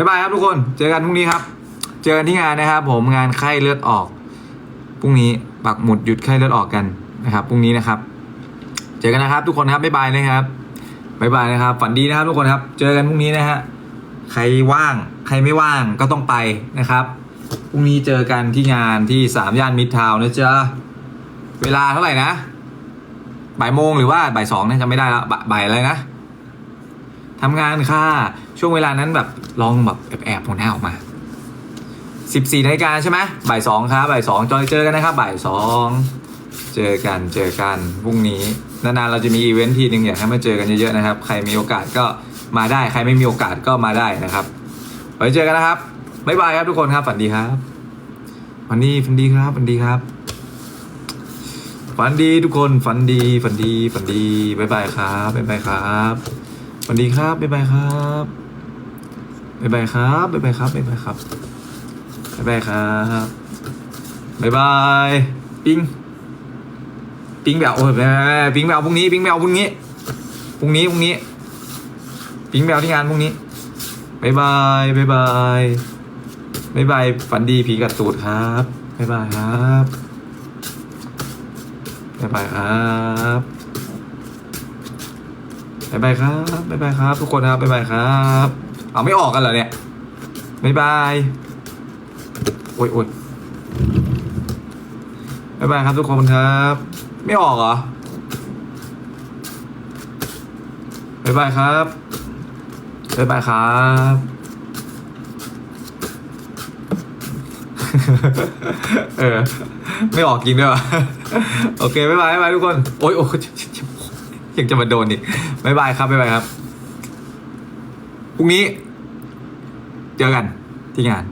บ๊ายบายครับทุกคน เจอกันพรุ่งนี้ครับ เจอกันที่งานนะครับ ผมงานไข้เลือดออก พรุ่งนี้ปักหมุดหยุดไข้เลือดออกกันนะครับ พรุ่งนี้นะครับ เจอกันนะครับ ทุกคนครับ บ๊ายบายนะครับ บ๊ายบายนะครับ ฝันดีนะครับทุกคนครับ เจอกันพรุ่งนี้นะฮะ ใครว่าง ใครไม่ว่างก็ต้องไปนะครับ พรุ่งนี้เจอกันที่งานที่สามย่านมิตรทาวน์นะจ๊ะ เวลาเท่าไหร่นะ บ่ายโมงหรือว่าบ่ายสองเนี่ยจำไม่ได้แล้วบ่ายอะไรนะ ทำงานค่ะ ช่วงเวลานั้นแบบลองแบบแอบๆหัวหน้าออกมาสิบสี่นาฬิกาใช่ไหมบ่ายสองครับบ่ายสองจอยเจอกันนะครับบ่ายสองเจอกันเจอกันพรุ่งนี้นานๆเราจะมีอีเวนท์ทีหนึ่งอยากให้มาเจอกันเยอะๆนะครับ ใครมีโอกาสก็มาได้ใครไม่มีโอกาสก็มาได้นะครับไว้เจอกันนะครับบ๊ายบายครับทุกคนครับฝันดีครับฝันดีฝันดีครับฝันดีครับฝันดีทุกคนฝันดีฝันดีฝันดีบายบายครับบายบายครับ ฝันดีครับ บ๊ายบายครับบ๊ายบายครับบ๊ายบายครับบ๊ายบายครับบ๊ายบายครับบ๊ายบายปิงปิงแบบโอ้ยปิงแบบพรุ่งนี้ปิงแบบพรุ่งนี้พรุ่งนี้พรุ่งนี้ปิงแบบที่งานพรุ่งนี้บ๊ายบายบ๊ายบายบ๊ายบายฝันดีผีกัดตูดครับบ๊ายบายครับบ๊ายบายครับ บ๊ายบายครับบ๊ายบายครับ ทุกคนครับบ๊ายบายครับเอาไม่ออกกันเหรอเนี่ยบ๊ายบายโอ้ยโอ้ยบ๊ายบายครับทุกคนครับ ไม่ออกเหรอบ๊ายบายครับบ๊ายบายครับเออไม่ออกจริงด้วยวะโอเคบ๊ายบายบ๊ายบายทุกคนโอ๊ยโอ๊ย ยังจะมาโดนอีกบายบายครับบายบายครับพรุ่งนี้ เจอกันที่งาน